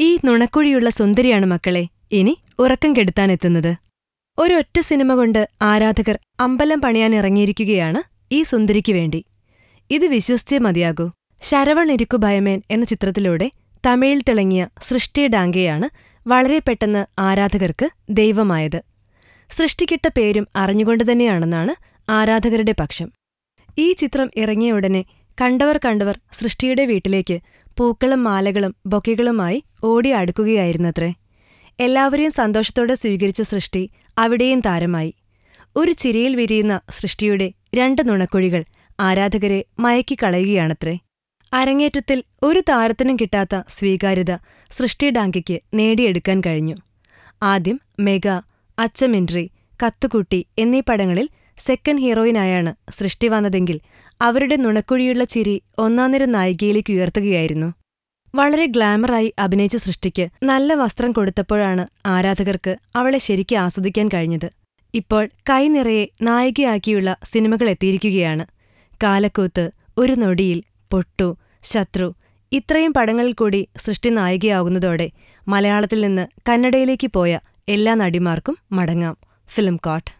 ഈ നുണക്കുഴിയുള്ള സുന്ദരിയാണ് മക്കളെ. ഇനി ഉറക്കം കെടുത്താനെത്തുന്നത്. ഒരൊറ്റ സിനിമ കൊണ്ട് ആരാധകർ അമ്പലം പണിയാൻ ഇറങ്ങിയിരിക്കുകയാണ് ഈ സുന്ദരിക്ക് വേണ്ടി. ഇത് വിശ്വസിച്ചേ മതിയാകൂ. ശരവൺ ഇരിക്കു ഭയമേൻ എന്ന ചിത്രത്തിലൂടെ തമിഴിൽ തിളങ്ങിയ സൃഷ്ടി ഡാങ്കയാണ് വളരെ പെട്ടെന്ന് ആരാധകർക്ക് ദൈവമായത്. സൃഷ്ടിക്കിട്ട പേരും അറിഞ്ഞുകൊണ്ട് തന്നെയാണെന്നാണ് ആരാധകരുടെ പക്ഷം. ഈ ചിത്രം ഇറങ്ങിയ ഉടനെ കണ്ടവർ കണ്ടവർ സൃഷ്ടിയുടെ വീട്ടിലേക്ക് പൂക്കളും മാലകളും ബൊക്കെകളുമായി ഓടി അടുക്കുകയായിരുന്നത്രേ. എല്ലാവരെയും സന്തോഷത്തോടെ സ്വീകരിച്ച സൃഷ്ടി അവിടെയും താരമായി. ഒരു ചിരിയിൽ വിരിയുന്ന സൃഷ്ടിയുടെ രണ്ട് നുണക്കുഴികൾ ആരാധകരെ മയക്കിക്കളയുകയാണത്രേ. അരങ്ങേറ്റത്തിൽ ഒരു താരത്തിനും കിട്ടാത്ത സ്വീകാര്യത സൃഷ്ടി ഡാങ്കിക്ക് നേടിയെടുക്കാൻ കഴിഞ്ഞു. ആദ്യം മെഗ അച്ചമെൻട്രി കത്തുകുട്ടി എന്നീ പടങ്ങളിൽ സെക്കൻഡ് ഹീറോയിനായാണ് സൃഷ്ടി വന്നതെങ്കിൽ അവരുടെ നുണക്കുഴിയുള്ള ചിരി ഒന്നാംനിര നായികയിലേക്ക് ഉയർത്തുകയായിരുന്നു. വളരെ ഗ്ലാമറായി അഭിനയിച്ച സൃഷ്ടിക്ക് നല്ല വസ്ത്രം കൊടുത്തപ്പോഴാണ് ആരാധകർക്ക് അവളെ ശരിക്ക് ആസ്വദിക്കാൻ കഴിഞ്ഞത്. ഇപ്പോൾ കൈനിറയെ നായികയാക്കിയുള്ള സിനിമകൾ എത്തിയിരിക്കുകയാണ്. കാലക്കൂത്ത് ഒരു നൊടിയിൽ പൊട്ടു ശത്രു ഇത്രയും പടങ്ങളിൽ കൂടി സൃഷ്ടി നായികയാകുന്നതോടെ മലയാളത്തിൽ നിന്ന് കന്നഡയിലേക്ക് പോയ എല്ലാ നടിമാർക്കും മടങ്ങാം. Film coat